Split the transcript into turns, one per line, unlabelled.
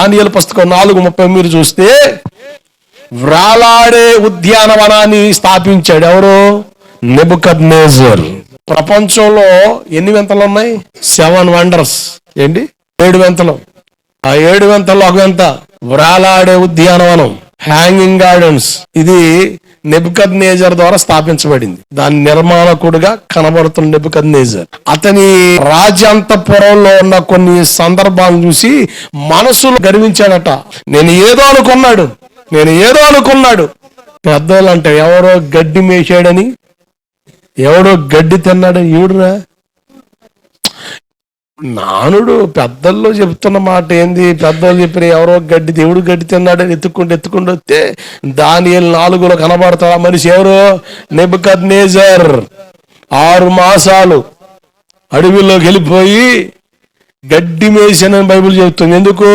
దానియలు పుస్తకం నాలుగు ముప్పై మీరు చూస్తే వ్రాలాడే ఉద్యానవనాన్ని స్థాపించాడు ఎవరు? నెబుకబ్నేజర్ ప్రపంచంలో ఎన్ని వింతలు ఉన్నాయి? Seven wonders. ఏంటి? ఏడు వింతలు. ఆ ఏడు వింతల్లో ఒక వింత. వ్రాలాడే ఉద్యానవనం. హ్యాంగింగ్ గార్డెన్స్ ఇది నెబుకద్ నేజర్ ద్వారా స్థాపించబడింది. దాని నిర్మాణకుడుగా కనబడుతున్న నెబుకద్ నేజర్ అతని రాజ్యాంతపురంలో ఉన్న కొన్ని సందర్భాలను చూసి మనసులు గర్వించాడట. నేను ఏదో అనుకున్నాడు. నేను ఏదో అనుకున్నాడు. పెద్దోళ్ళు అంటే ఎవరో గడ్డి మేసాడని ఎవడో గడ్డి తిన్నాడని ఈడురా. నానుడు పెద్దల్లో చెప్తున్న మాట ఏంది? పెద్దలు చెప్పిన ఎవరో గడ్డి దేవుడు గడ్డి తిన్నాడని ఎత్తుకుంటూ ఎత్తుకుంటూ వస్తే దాని నాలుగులో కనబడతాడు ఆ మనిషి ఎవరు? నెబుకద్ నేజర్ ఆరు మాసాలు అడవిలోకి వెళ్ళిపోయి గడ్డి మేసానని బైబిల్ చెబుతుంది. ఎందుకు?